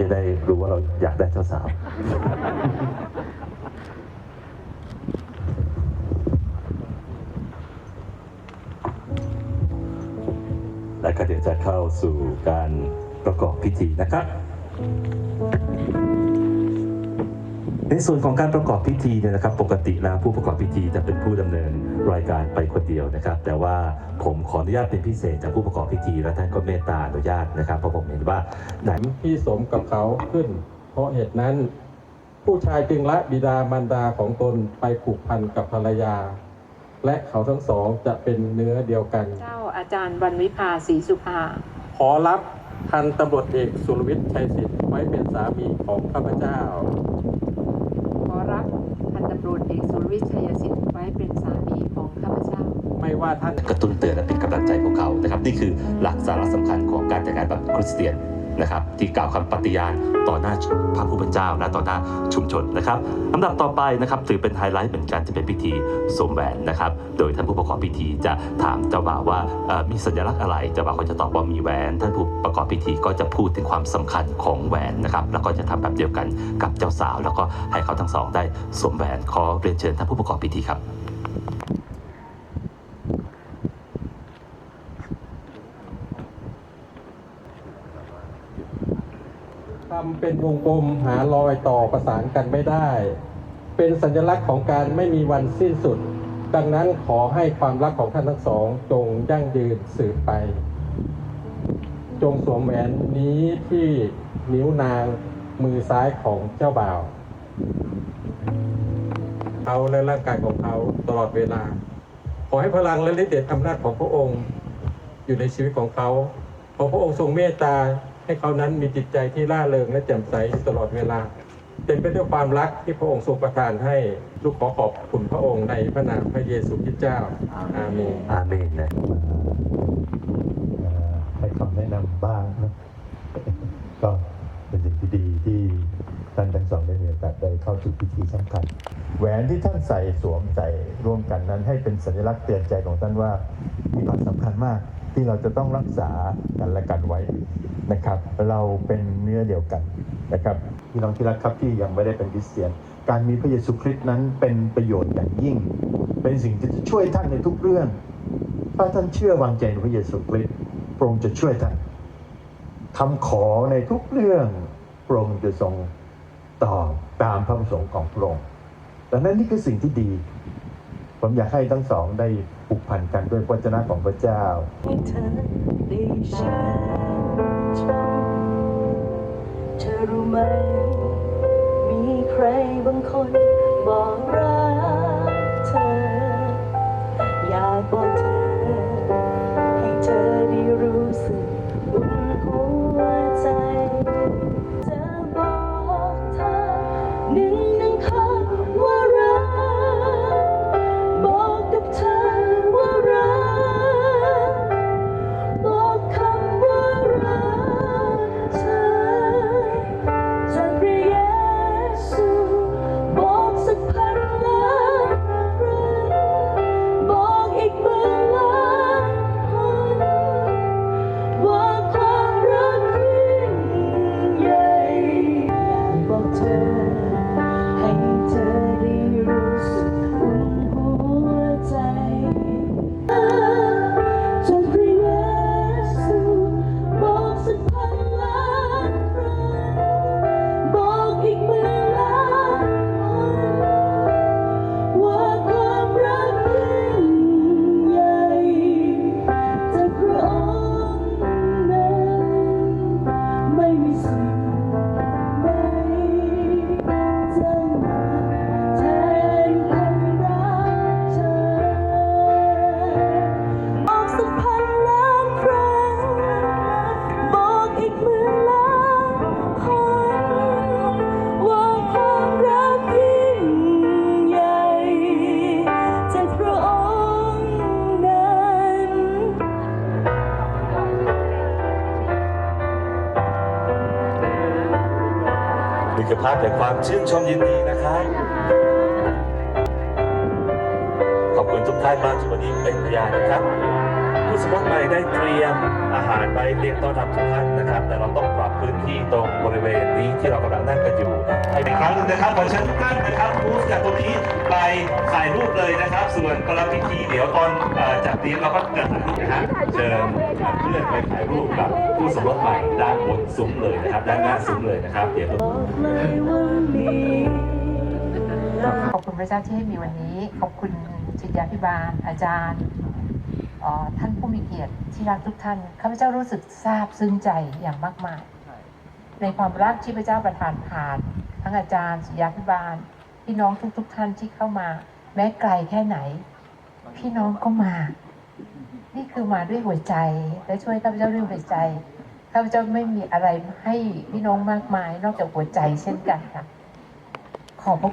จะได้รู้ว่าเราอยากได้เจ้าสาว และก็เดี๋ยวจะเข้าสู่การประกอบพิธีนะครับ ในส่วนของการประกอบพิธีเนี่ยนะครับ ปกติแล้วผู้ประกอบพิธีจะเป็นผู้ดำเนินรายการไปคนเดียวนะครับ แต่ว่าผมขออนุญาตเป็นพิเศษจากผู้ประกอบพิธีและท่านก็เมตตาอนุญาตนะครับเพราะผมเห็นว่าไหนที่สมกับเขาขึ้น เพราะเหตุนั้น ผู้ชายจึงละบิดามารดาของตนไปผูกพันกับภรรยา และเขาทั้งสองจะเป็นเนื้อเดียวกัน เจ้าอาจารย์วันวิภาศรีสุภา ขอรับพันตำรวจเอกสุรวิทย์ชัยศิษย์ไว้เป็นสามีของข้าพเจ้าขอรับพั นตำรวจเอกสุริชัยสิทธิ์ไว้เป็นสามีของข้าพเจ้า ไม่ว่าท่านกระตุ้นเตือนและเป็นกำลังใจพวกเขานะครับนี่คือหลักสาระสำคัญของการแต่งงานแบบคริสเตียน นะครับที่กล่าวคำปฏิญาณต่อหน้าพระผู้เป็นเจ้า และต่อหน้าชุมชนนะครับลำดับต่อไปนะครับถือเป็นไฮไลท์เหมือนกันที่เป็นพิธีสวมแหวนนะครับโดยท่านผู้ประกอบพิธีจะถามเจ้าบ่าวว่ามีสัญลักษณ์อะไรเจ้าบ่าวก็จะตอบว่ามีแหวน ท่านผู้ประกอบพิธีก็จะพูดถึงความสำคัญของแหวนนะครับแล้วก็จะทำแบบเดียวกันกับเจ้าสาว แล้วก็ให้เขาทั้งสองได้สวมแหวนขอเรียนเชิญท่านผู้ประกอบพิธีครับ เป็นวงกลมหารอยต่อประสานกันไม่ได้ เป็นสัญลักษณ์ของการไม่มีวันสิ้นสุด ดังนั้นขอให้ความรักของท่านทั้งสองจงยั่งยืนสืบไป จงสวมแหวนนี้ที่นิ้วนางมือซ้ายของเจ้าบ่าวเขาและร่างกายของเขาตลอดเวลา ขอให้พลังและฤทธิ์เดชอำนาจของพระองค์ อยู่ในชีวิตของเขาขอพระองค์ทรงเมตตา ให้เขานั้นมีจิตใจที่ร่าเริงและแจ่มใสอยู่ตลอดเวลา เต็มไปด้วยความรักที่พระองค์ทรงประทานให้ลูกขอขอบคุณพระองค์ในพระนามพระเยซูคริสต์เจ้า อาเมนอาเมนนะให้คำแนะนำบ้างนะก็เป็นสิ่งที่ดีที่ท่านทั้งสองได้มีโอกาสได้เข้าสู่พิธีสำคัญ แหวนที่ท่านใส่สวมใส่ร่วมกันนั้นให้เป็นสัญลักษณ์เตือนใจของท่านว่ามีความสำคัญมาก ที่เราจะต้องรักษากันและกันไว้นะครับ เราเป็นเนื้อเดียวกันนะครับพี่น้องที่รักครับที่ยังไม่ได้เป็นคริสเตียน การมีพระเยซูคริสต์นั้นเป็นประโยชน์อย่างยิ่ง เป็นสิ่งที่จะช่วยท่านในทุกเรื่อง ถ้าท่านเชื่อวางใจในพระเยซูคริสต์พระองค์จะช่วยท่านคำขอในทุกเรื่องพระองค์จะทรงตอบตามพระประสงค์ของพระองค์ดังนั้นนี่คือสิ่งที่ดี ผมอยากให้ทั้งสองได้ผูกพันกันด้วยพระวจนะของพระเจ้าเธอรู้ไหม มีใครบางคนบอกรักเธอ อยากบอก ภาพแห่งความชื่นชมยินดีนะครับ ขอบคุณทุกท่านมากที่วันนี้เป็นพยานนะครับผู้สมัครใหม่ได้เตรียมอาหารไปเรียงต้อนรับทุกท่านนะครับ แต่เราต้องปรับพื้นที่ตรงบริเวณนี้ที่เรากำลังนั่งกันอยู่ อีกครั้งหนึงนะครับขอเชิญทุกท่านนะครับมูฟจากตรงนี้ไปถ่ายรูปเลยนะครับ ส่วนประพิธีเดี๋ยวตอนเอ่อจากนี้เราก็จะถ่ายรูปนะฮะเชิญเพื่อนไปถ่ายรูปกับผู้สมรสใหม่ด้านบนซุ้มเลยนะครับ ด้านหน้าซุ้มเลยนะครับเดี๋ยว บอกเลยว่ามีขอบคุณพระเจ้าที่ให้มีวันนี้ ขอบคุณจิตยาพิบาล อาจารย์เอ่อท่านผู้มีเกียรติที่รักทุกท่าน ข้าพเจ้ารู้สึกซาบซึ้งใจอย่างมากมาย ในความรักที่พระเจ้าประทานผ่าน ทั้งอาจารย์ศิยาพิบาล พี่น้องทุกๆท่านที่เข้ามา แม้ไกลแค่ไหน พี่น้องก็มา นี่คือมาด้วยหัวใจ และช่วยข้าพเจ้าด้วยหัวใจข้าพเจ้าไม่มีอะไรให้พี่น้องมากมาย นอกจากหัวใจเช่นกันค่ะขอบพระ